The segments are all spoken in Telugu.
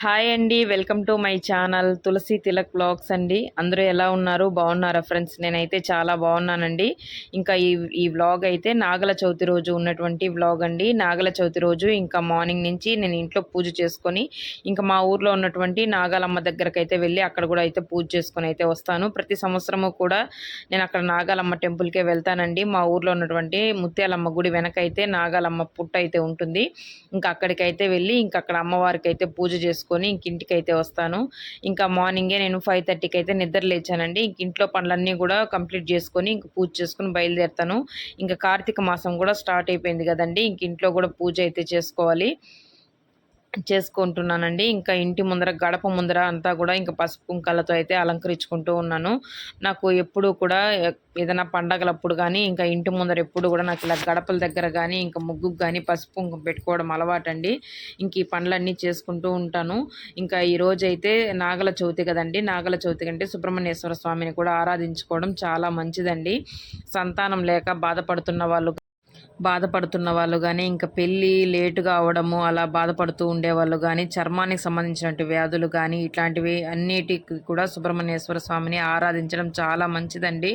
హాయ్ అండి welcome to my channel Tulasi Tilak blogs అండి. అందరూ ఎలా ఉన్నారు? బాగున్నారా ఫ్రెండ్స్? నేనైతే చాలా బాగున్నానండి. ఇంకా ఈ ఈ వ్లాగ్ అయితే నాగల చవితి రోజు ఉన్నటువంటి వ్లాగ్ అండి. నాగల చవితి రోజు ఇంకా మార్నింగ్ నుంచి నేను ఇంట్లో పూజ చేసుకొని ఇంకా మా ఊర్లో ఉన్నటువంటి నాగాలమ్మ దగ్గరకు అయితే వెళ్ళి అక్కడ కూడా అయితే పూజ చేసుకొని అయితే వస్తాను. ప్రతి సంవత్సరము కూడా నేను అక్కడ నాగాలమ్మ టెంపుల్కే వెళ్తానండి. మా ఊర్లో ఉన్నటువంటి ముత్యాలమ్మ గుడి వెనకైతే నాగాలమ్మ పుట్ట అయితే ఉంటుంది. ఇంకా అక్కడికైతే వెళ్ళి ఇంకా అక్కడ అమ్మవారికి అయితే పూజ చేసుకొని చేసుకొని ఇంక ఇంటికి అయితే వస్తాను. ఇంకా మార్నింగే నేను ఫైవ్ థర్టీకి అయితే నిద్ర లేచానండి. ఇంక ఇంట్లో పనులన్నీ కూడా కంప్లీట్ చేసుకొని ఇంక పూజ చేసుకుని బయలుదేరుతాను. ఇంకా కార్తీక మాసం కూడా స్టార్ట్ అయిపోయింది కదండి. ఇంక ఇంట్లో కూడా పూజ అయితే చేసుకోవాలి. చేసుకుంటున్నానండి. ఇంకా ఇంటి ముందర గడప ముందర అంతా కూడా ఇంకా పసుపు కుంకాలతో అయితే అలంకరించుకుంటూ ఉన్నాను. నాకు ఎప్పుడూ కూడా ఏదైనా పండగలప్పుడు కానీ ఇంకా ఇంటి ముందర ఎప్పుడు కూడా నాకు ఇలా గడపల దగ్గర కానీ ఇంకా ముగ్గుకు కానీ పసుపు కుంకుమ పెట్టుకోవడం అలవాటండి. ఇంక ఈ పనులన్నీ చేసుకుంటూ ఉంటాను. ఇంకా ఈరోజు అయితే నాగల చవితి కదండి. నాగల చవితి కంటే సుబ్రహ్మణ్యేశ్వర స్వామిని కూడా ఆరాధించుకోవడం చాలా మంచిదండి. సంతానం లేక బాధపడుతున్న వాళ్ళు బాధపడుతున్న వాళ్ళు కానీ ఇంకా పెళ్ళి లేటుగా అవడము అలా బాధపడుతూ ఉండేవాళ్ళు కానీ చర్మానికి సంబంధించినటువంటి వ్యాధులు కానీ ఇట్లాంటివి అన్నిటికి కూడా సుబ్రహ్మణ్యేశ్వర స్వామిని ఆరాధించడం చాలా మంచిదండి.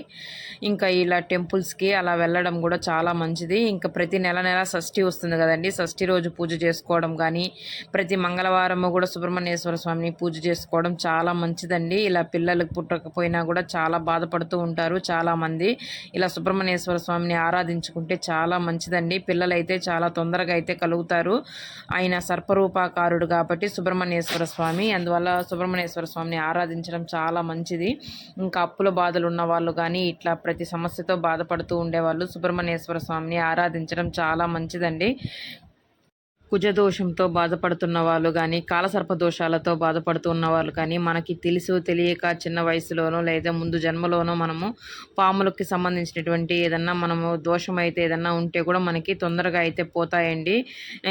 ఇంకా ఇలా టెంపుల్స్కి అలా వెళ్ళడం కూడా చాలా మంచిది. ఇంకా ప్రతి నెల నెల షష్ఠి వస్తుంది కదండి. షష్ఠి రోజు పూజ చేసుకోవడం కానీ ప్రతి మంగళవారము కూడా సుబ్రహ్మణ్యేశ్వర స్వామిని పూజ చేసుకోవడం చాలా మంచిదండి. ఇలా పిల్లలకు పుట్టకపోయినా కూడా చాలా బాధపడుతూ ఉంటారు చాలామంది ఇలా సుబ్రహ్మణ్యేశ్వర స్వామిని ఆరాధించుకుంటే చాలా మంచిదండి. పిల్లలైతే చాలా తొందరగా అయితే కలుగుతారు. ఆయన సర్పరూపాకారుడు కాబట్టి సుబ్రహ్మణ్యేశ్వర స్వామి. అందువల్ల సుబ్రహ్మణ్యేశ్వర స్వామిని ఆరాధించడం చాలా మంచిది. ఇంకా అప్పుల బాధలు ఉన్న వాళ్ళు కానీ ఇట్లా ప్రతి సమస్యతో బాధపడుతూ ఉండేవాళ్ళు సుబ్రహ్మణ్యేశ్వర స్వామిని ఆరాధించడం చాలా మంచిదండి. కుజదోషంతో బాధపడుతున్న వాళ్ళు కానీ కాలసర్ప దోషాలతో బాధపడుతున్న వాళ్ళు కానీ మనకి తెలుసు తెలియక చిన్న వయసులోనో లేదా ముందు జన్మలోనో మనము పాములకి సంబంధించినటువంటి ఏదన్నా మనము దోషం అయితే ఏదన్నా ఉంటే కూడా మనకి తొందరగా అయితే పోతాయండి.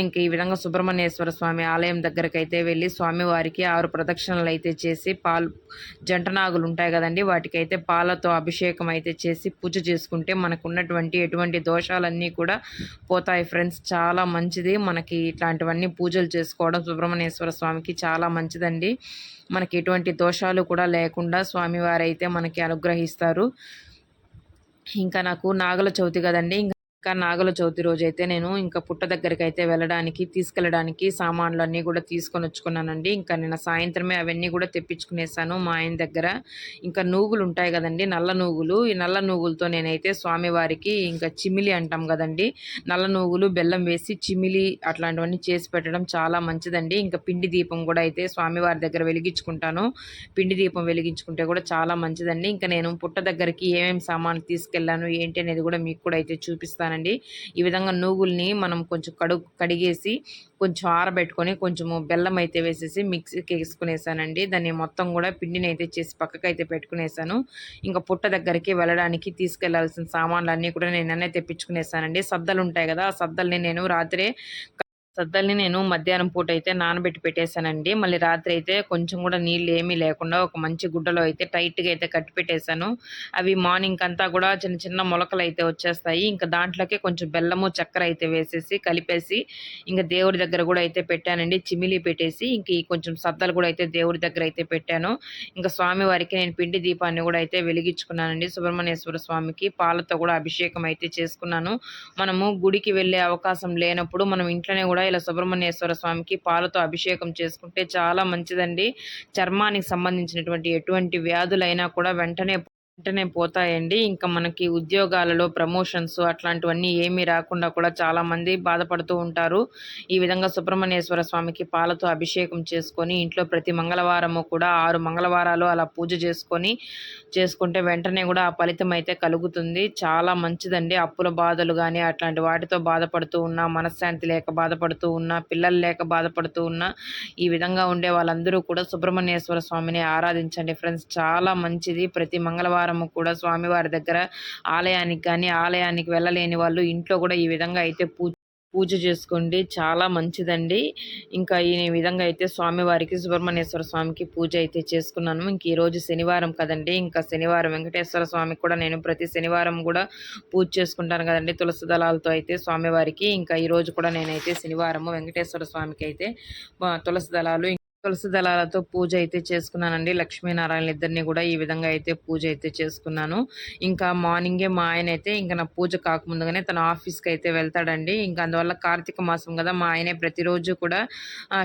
ఇంక ఈ విధంగా సుబ్రహ్మణ్యేశ్వర స్వామి ఆలయం దగ్గరకు అయితే వెళ్ళి స్వామివారికి ఆరు ప్రదక్షిణలు అయితే చేసి పాలు జంటనాగులు ఉంటాయి కదండి వాటికైతే పాలతో అభిషేకం అయితే చేసి పూజ చేసుకుంటే మనకు ఉన్నటువంటి ఎటువంటి దోషాలన్నీ కూడా పోతాయి. ఫ్రెండ్స్ చాలా మంచిది. మనకి ఇట్లాంటివన్నీ పూజలు చేసుకోవడం సుబ్రహ్మణ్యేశ్వర స్వామికి చాలా మంచిదండి. మనకి ఎటువంటి దోషాలు కూడా లేకుండా స్వామివారైతే మనకి అనుగ్రహిస్తారు. ఇంకా నాకు నాగల చవితి కదండి ఇంకా నాగల చవితి రోజు అయితే నేను ఇంకా పుట్ట దగ్గరికి అయితే వెళ్ళడానికి తీసుకెళ్ళడానికి సామాన్లు అన్నీ కూడా తీసుకొని వచ్చుకున్నానండి. ఇంకా నిన్న సాయంత్రమే అవన్నీ కూడా తెప్పించుకునేసాను మా ఆయన దగ్గర. ఇంకా నూగులు ఉంటాయి కదండి నల్ల నూగులు. ఈ నల్ల నూగులతో నేనైతే స్వామివారికి ఇంకా చిమిలి అంటాం కదండి. నల్ల నూగులు బెల్లం వేసి చిమిలి అట్లాంటివన్నీ చేసి పెట్టడం చాలా మంచిదండి. ఇంకా పిండి దీపం కూడా అయితే స్వామివారి దగ్గర వెలిగించుకుంటాను. పిండి దీపం వెలిగించుకుంటే కూడా చాలా మంచిదండి. ఇంకా నేను పుట్ట దగ్గరికి ఏమేమి సామాన్లు తీసుకెళ్ళాను ఏంటి అనేది కూడా మీకు కూడా అయితే చూపిస్తాను చేస్తానండి. ఈ విధంగా నూగుల్ని మనం కొంచెం కడుగు కడిగేసి కొంచెం ఆరబెట్టుకొని కొంచెము బెల్లం అయితే వేసేసి మిక్సీకి వేసుకునేసానండి. దాన్ని మొత్తం కూడా పిండిని అయితే చేసి పక్కకు అయితే పెట్టుకునేసాను. ఇంకా పుట్ట దగ్గరికి వెళ్ళడానికి తీసుకెళ్ళాల్సిన సామాన్లు అన్నీ కూడా నేను అన్నీ తెప్పించుకునేసానండి. సద్దలు ఉంటాయి కదా ఆ సద్దల్ని నేను రాత్రే సద్దల్ని నేను మధ్యాహ్నం పూట అయితే నానబెట్టి పెట్టేశానండి. మళ్ళీ రాత్రి అయితే కొంచెం కూడా నీళ్ళు ఏమీ లేకుండా ఒక మంచి గుడ్డలో అయితే టైట్గా అయితే కట్టి పెట్టేశాను. అవి మార్నింగ్ అంతా కూడా చిన్న చిన్న మొలకలు అయితే వచ్చేస్తాయి. ఇంకా దాంట్లోకే కొంచెం బెల్లము చక్కెర అయితే వేసేసి కలిపేసి ఇంకా దేవుడి దగ్గర కూడా అయితే పెట్టానండి. చిమిలి పెట్టేసి ఇంక కొంచెం సద్దలు కూడా అయితే దేవుడి దగ్గర అయితే పెట్టాను. ఇంకా స్వామి వారికి నేను పిండి దీపాన్ని కూడా అయితే వెలిగించుకున్నానండి. సుబ్రహ్మణ్యేశ్వర స్వామికి పాలతో కూడా అభిషేకం అయితే చేసుకున్నాను. మనము గుడికి వెళ్ళే అవకాశం లేనప్పుడు మనం ఇంట్లోనే కూడా కూడా ఇలా సుబ్రహ్మణ్యేశ్వర స్వామికి పాలతో అభిషేకం చేసుకుంటే చాలా మంచిదండి. చర్మానికి సంబంధించినటువంటి ఎటువంటి వ్యాధులైనా కూడా వెంటనే వెంటనే పోతాయండి. ఇంకా మనకి ఉద్యోగాలలో ప్రమోషన్స్ అట్లాంటివన్నీ ఏమీ రాకుండా కూడా చాలామంది బాధపడుతూ ఉంటారు. ఈ విధంగా సుబ్రహ్మణ్యేశ్వర స్వామికి పాలతో అభిషేకం చేసుకొని ఇంట్లో ప్రతి మంగళవారము కూడా ఆరు మంగళవారాలు అలా పూజ చేసుకొని చేసుకుంటే వెంటనే కూడా ఆ ఫలితం అయితే కలుగుతుంది. చాలా మంచిదండి. అప్పుల బాధలు కానీ అట్లాంటి వాటితో బాధపడుతూ ఉన్నా మనశ్శాంతి లేక బాధపడుతూ ఉన్నా పిల్లలు లేక బాధపడుతూ ఉన్నా ఈ విధంగా ఉండే వాళ్ళందరూ కూడా సుబ్రహ్మణ్యేశ్వర స్వామిని ఆరాధించండి. ఫ్రెండ్స్ చాలా మంచిది. ప్రతి మంగళవారం వారము కూడా స్వామివారి దగ్గర ఆలయానికి కానీ ఆలయానికి వెళ్ళలేని వాళ్ళు ఇంట్లో కూడా ఈ విధంగా అయితే పూజ పూజ చేసుకోండి. చాలా మంచిదండి. ఇంకా ఈ విధంగా అయితే స్వామివారికి సుబ్రహ్మణ్యేశ్వర స్వామికి పూజ అయితే చేసుకున్నాను. ఇంక ఈరోజు శనివారం కదండి. ఇంకా శనివారం వెంకటేశ్వర స్వామికి కూడా నేను ప్రతి శనివారం కూడా పూజ చేసుకుంటాను కదండి. తులసి దళాలతో అయితే స్వామివారికి. ఇంకా ఈరోజు కూడా నేనైతే శనివారము వెంకటేశ్వర స్వామికి అయితే తులసి దళాలు తులసి దళాలతో పూజ అయితే చేసుకున్నానండి. లక్ష్మీనారాయణ ఇద్దరిని కూడా ఈ విధంగా అయితే పూజ అయితే చేసుకున్నాను. ఇంకా మార్నింగే మా ఆయన అయితే ఇంకా నా పూజ కాకముందుగానే తన ఆఫీస్కి అయితే వెళ్తాడండి. ఇంకా అందువల్ల కార్తీక మాసం కదా మా ఆయనే ప్రతిరోజు కూడా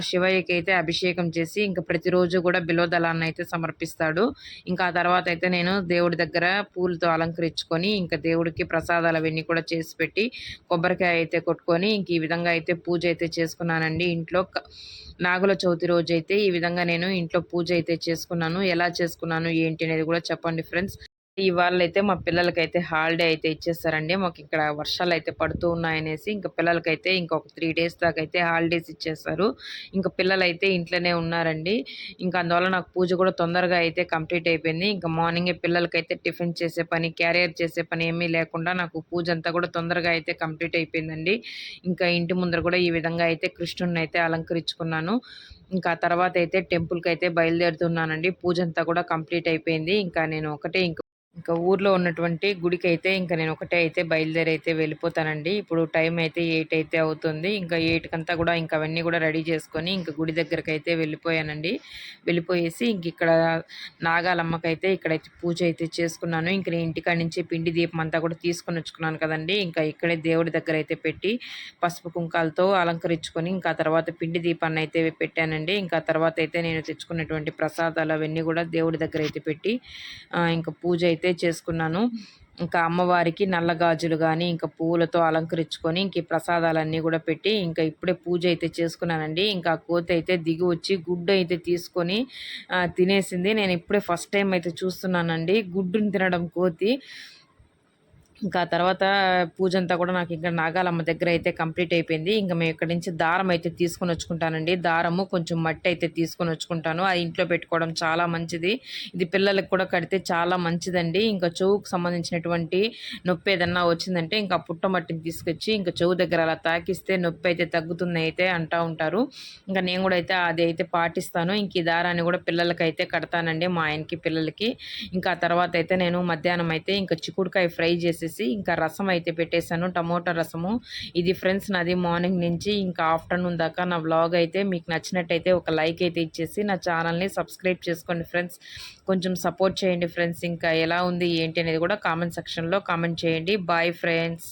శివయ్యకి అయితే అభిషేకం చేసి ఇంకా ప్రతిరోజు కూడా బిలోదళాన్ని అయితే సమర్పిస్తాడు. ఇంకా ఆ తర్వాత అయితే నేను దేవుడి దగ్గర పూలతో అలంకరించుకొని ఇంకా దేవుడికి ప్రసాదాలు అవన్నీ కూడా చేసి పెట్టి కొబ్బరికాయ అయితే కొట్టుకొని ఇంక ఈ విధంగా అయితే పూజ అయితే చేసుకున్నానండి. ఇంట్లో నాగుల చవితి రోజు అయితే ఈ విధంగా నేను ఇంట్లో పూజ అయితే చేసుకున్నాను. ఎలా చేసుకున్నాను ఏంటి అనేది కూడా చెప్పండి ఫ్రెండ్స్. ఇవాళ అయితే మా పిల్లలకైతే హాలిడే అయితే ఇచ్చేస్తారండి. మాకు ఇక్కడ వర్షాలు అయితే పడుతూ ఉన్నాయనేసి ఇంకా పిల్లలకైతే ఇంకొక త్రీ డేస్ దాకా అయితే హాలిడేస్ ఇచ్చేస్తారు. ఇంకా పిల్లలైతే ఇంట్లోనే ఉన్నారండి. ఇంకా అందువల్ల నాకు పూజ కూడా తొందరగా అయితే కంప్లీట్ అయిపోయింది. ఇంకా మార్నింగే పిల్లలకైతే టిఫిన్ చేసే పని క్యారియర్ చేసే పని ఏమీ లేకుండా నాకు పూజ అంతా కూడా తొందరగా అయితే కంప్లీట్ అయిపోయిందండి. ఇంకా ఇంటి ముందర కూడా ఈ విధంగా అయితే కృష్ణుడిని అయితే అలంకరించుకున్నాను. ఇంకా తర్వాత అయితే టెంపుల్కి అయితే బయలుదేరుతున్నానండి. పూజ అంతా కూడా కంప్లీట్ అయిపోయింది. ఇంకా నేను ఒకటే ఇంకా ఇంకా ఊర్లో ఉన్నటువంటి గుడికి అయితే ఇంకా నేను ఒకటే అయితే బయలుదేరి అయితే వెళ్ళిపోతానండి. ఇప్పుడు టైం అయితే ఎయిట్ అయితే అవుతుంది. ఇంకా ఎయిట్కంతా కూడా ఇంకా అవన్నీ కూడా రెడీ చేసుకొని ఇంకా గుడి దగ్గరకు అయితే వెళ్ళిపోయానండి. వెళ్ళిపోయేసి ఇంక ఇక్కడ నాగాలమ్మకైతే ఇక్కడైతే పూజ అయితే చేసుకున్నాను. ఇంక నేను ఇంటికాడ నుంచి పిండి దీపం అంతా కూడా తీసుకొని వచ్చుకున్నాను కదండి. ఇంకా ఇక్కడే దేవుడి దగ్గర అయితే పెట్టి పసుపు కుంకాలతో అలంకరించుకొని ఇంకా తర్వాత పిండి దీపాన్ని అయితే పెట్టానండి. ఇంకా తర్వాత అయితే నేను తెచ్చుకున్నటువంటి ప్రసాదాలు అవన్నీ కూడా దేవుడి దగ్గర అయితే పెట్టి ఇంకా పూజ అయితే అయితే చేసుకున్నాను. ఇంకా అమ్మవారికి నల్ల గాజులు కానీ ఇంకా పూలతో అలంకరించుకొని ఇంక ప్రసాదాలన్నీ కూడా పెట్టి ఇంకా ఇప్పుడే పూజ అయితే చేసుకున్నానండి. ఇంకా కోతి అయితే దిగి వచ్చి గుడ్డు అయితే తీసుకొని తినేసింది. నేను ఇప్పుడే ఫస్ట్ టైం అయితే చూస్తున్నానండి. గుడ్డుని తినడం కోతి. ఇంకా తర్వాత పూజ అంతా కూడా నాకు ఇంకా నాగాలమ్మ దగ్గర అయితే కంప్లీట్ అయిపోయింది. ఇంకా మేము ఇక్కడ నుంచి దారం అయితే తీసుకొని వచ్చుకుంటానండి. దారము కొంచెం మట్టి అయితే తీసుకొని వచ్చుకుంటాను. అది ఇంట్లో పెట్టుకోవడం చాలా మంచిది. ఇది పిల్లలకు కూడా కడితే చాలా మంచిదండి. ఇంకా చెవుకు సంబంధించినటువంటి నొప్పి ఏదన్నా వచ్చిందంటే ఇంకా పుట్ట మట్టిని తీసుకొచ్చి ఇంకా చెవు దగ్గర అలా తాకిస్తే నొప్పి అయితే తగ్గుతుంది అయితే అంటూ ఉంటారు. ఇంకా నేను కూడా అయితే అది అయితే పాటిస్తాను. ఇంక ఈ దారాన్ని కూడా పిల్లలకి అయితే కడతానండి మా ఆయనకి పిల్లలకి. ఇంకా తర్వాత అయితే నేను మధ్యాహ్నం అయితే ఇంకా చిక్కుడుకాయ ఫ్రై చేసి వచ్చేసి ఇంకా రసం అయితే పెట్టేశాను టమోటా రసము. ఇది ఫ్రెండ్స్ నాది మార్నింగ్ నుంచి ఇంకా ఆఫ్టర్నూన్ దాకా నా వ్లాగ్ అయితే మీకు నచ్చినట్టయితే ఒక లైక్ అయితే ఇచ్చేసి నా ఛానల్ని సబ్స్క్రైబ్ చేసుకోండి ఫ్రెండ్స్. కొంచెం సపోర్ట్ చేయండి ఫ్రెండ్స్ ఇంకా ఎలా ఉంది ఏంటి అనేది కూడా కామెంట్ సెక్షన్లో కామెంట్ చేయండి. Bye friends.